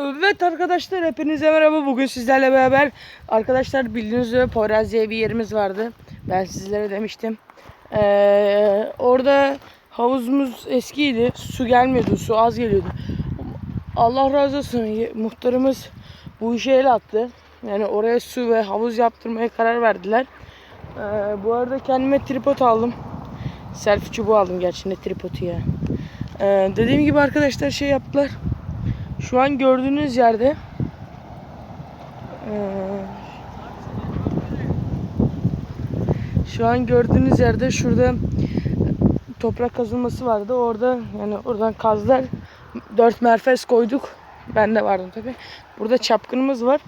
Evet arkadaşlar hepinize merhaba. Bugün sizlerle beraber arkadaşlar bildiğiniz üzere Poyraz diye bir yerimiz vardı. Ben sizlere demiştim. Ee, orada havuzumuz eskiydi. Su gelmiyordu. Su az geliyordu. Allah razı olsun muhtarımız bu işe el attı. Yani oraya su ve havuz yaptırmaya karar verdiler. Ee, bu arada kendime tripod aldım. Selfie çubuğu aldım gerçi ne tripodu ya. Ee, dediğim gibi arkadaşlar şey yaptılar. Şu an gördüğünüz yerde şu an gördüğünüz yerde şurada toprak kazılması vardı. Orada yani oradan kazdılar. Dört merfez koyduk. Ben de vardım tabi. Burada çapkınımız var.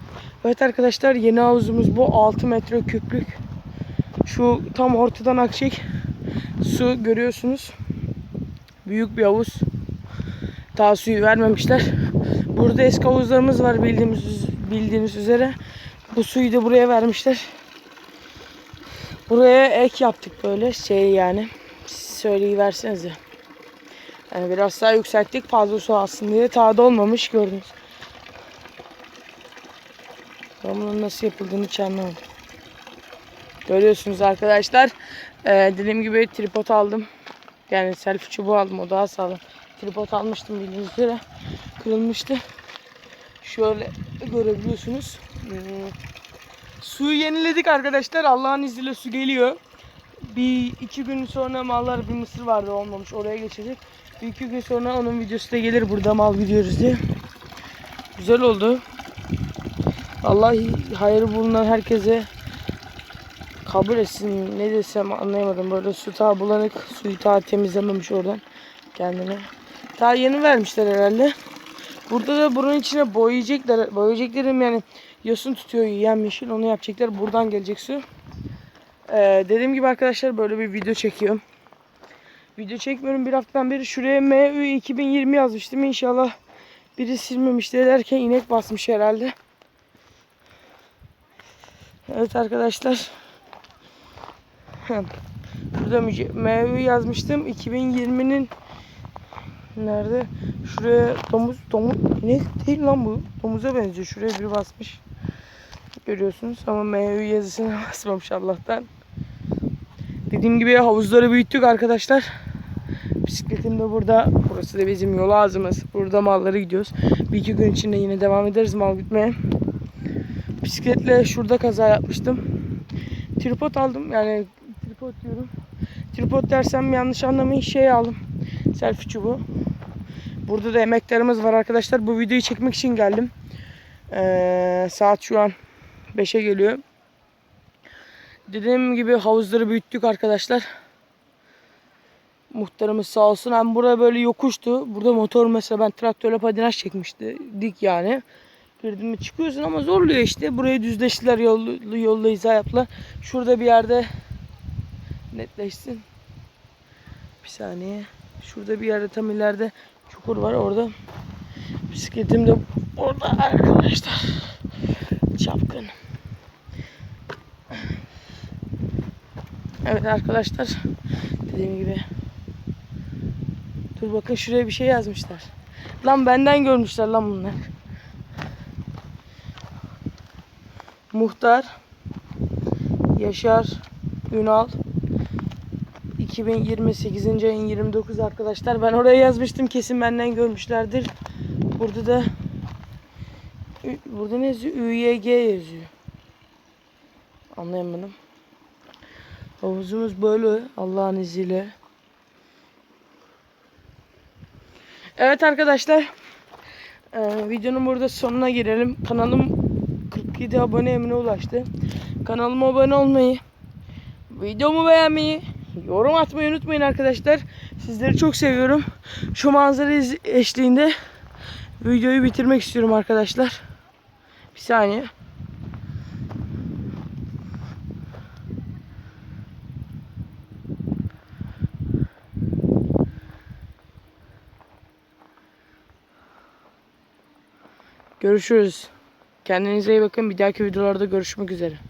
Evet arkadaşlar yeni havuzumuz bu 6 metre küplük. Şu tam ortadan akacak su görüyorsunuz. Büyük bir havuz. Daha suyu vermemişler. Burada eski havuzlarımız var bildiğimiz bildiğiniz üzere. Bu suyu da buraya vermişler. Buraya ek yaptık böyle şey yani. Söyleyiversenize. Yani biraz daha yükselttik fazla su alsın diye. Tağda olmamış gördünüz. Ben bunun nasıl yapıldığını hiç anlamadım. Görüyorsunuz arkadaşlar. Ee, dediğim gibi tripod aldım. Yani selfie çubuğu aldım o daha sağlam. Tripod almıştım bildiğiniz üzere. Kırılmıştı. Şöyle görebiliyorsunuz. Hmm. Suyu yeniledik arkadaşlar. Allah'ın izniyle su geliyor. Bir iki gün sonra mallar bir mısır vardı olmamış. Oraya geçecek. Bir iki gün sonra onun videosu da gelir. Burada mal gidiyoruz diye. Güzel oldu. Allah hayır bulunan herkese kabul etsin. Ne desem anlayamadım. Böyle su ta bulanık. Suyu ta temizlememiş oradan kendine. Daha yeni vermişler herhalde. Burada da bunun içine boyayacaklar. Boyayacaklarım yani yosun tutuyor yemyeşil. Onu yapacaklar. Buradan gelecek su. Ee, dediğim gibi arkadaşlar böyle bir video çekiyorum. Video çekmiyorum bir haftadan beri. Şuraya MÜ 2020 yazmıştım. İnşallah biri silmemiş derken inek basmış herhalde. Evet arkadaşlar. Burada MÜ yazmıştım. 2020'nin Nerede? Şuraya domuz, domuz ne değil lan bu. Domuza benziyor. Şuraya biri basmış. Görüyorsunuz ama MU yazısına basmamış Allah'tan. Dediğim gibi havuzları büyüttük arkadaşlar. Bisikletim de burada. Burası da bizim yol ağzımız. Burada malları gidiyoruz. Bir iki gün içinde yine devam ederiz mal gütmeye. Bisikletle şurada kaza yapmıştım. Tripod aldım. Yani tripod diyorum. Tripod dersem yanlış anlamayın şey aldım. Selfie çubuğu. Burada da emeklerimiz var arkadaşlar. Bu videoyu çekmek için geldim. Ee, saat şu an 5'e geliyor. Dediğim gibi havuzları büyüttük arkadaşlar. Muhtarımız sağ olsun. Hem burada böyle yokuştu. Burada motor mesela ben traktörle patinaj çekmişti. Dik yani. Girdin mi çıkıyorsun ama zorluyor işte. Burayı düzleştiler. Yollu, yolla izah yaptılar. Şurada bir yerde netleşsin. Bir saniye. Şurada bir yerde tam ileride çukur var orada. Bisikletim de orada arkadaşlar. Çapkın. Evet arkadaşlar. Dediğim gibi. Dur bakın şuraya bir şey yazmışlar. Lan benden görmüşler lan bunlar. Muhtar Yaşar Ünal 2028. ayın 29 arkadaşlar. Ben oraya yazmıştım. Kesin benden görmüşlerdir. Burada da burada ne yazıyor? ÜYG yazıyor. Anlayamadım. Havuzumuz böyle Allah'ın izniyle. Evet arkadaşlar. Ee, videonun burada sonuna gelelim. Kanalım 47 abone emine ulaştı. Kanalıma abone olmayı, videomu beğenmeyi, yorum atmayı unutmayın arkadaşlar. Sizleri çok seviyorum. Şu manzara eşliğinde videoyu bitirmek istiyorum arkadaşlar. Bir saniye. Görüşürüz. Kendinize iyi bakın. Bir dahaki videolarda görüşmek üzere.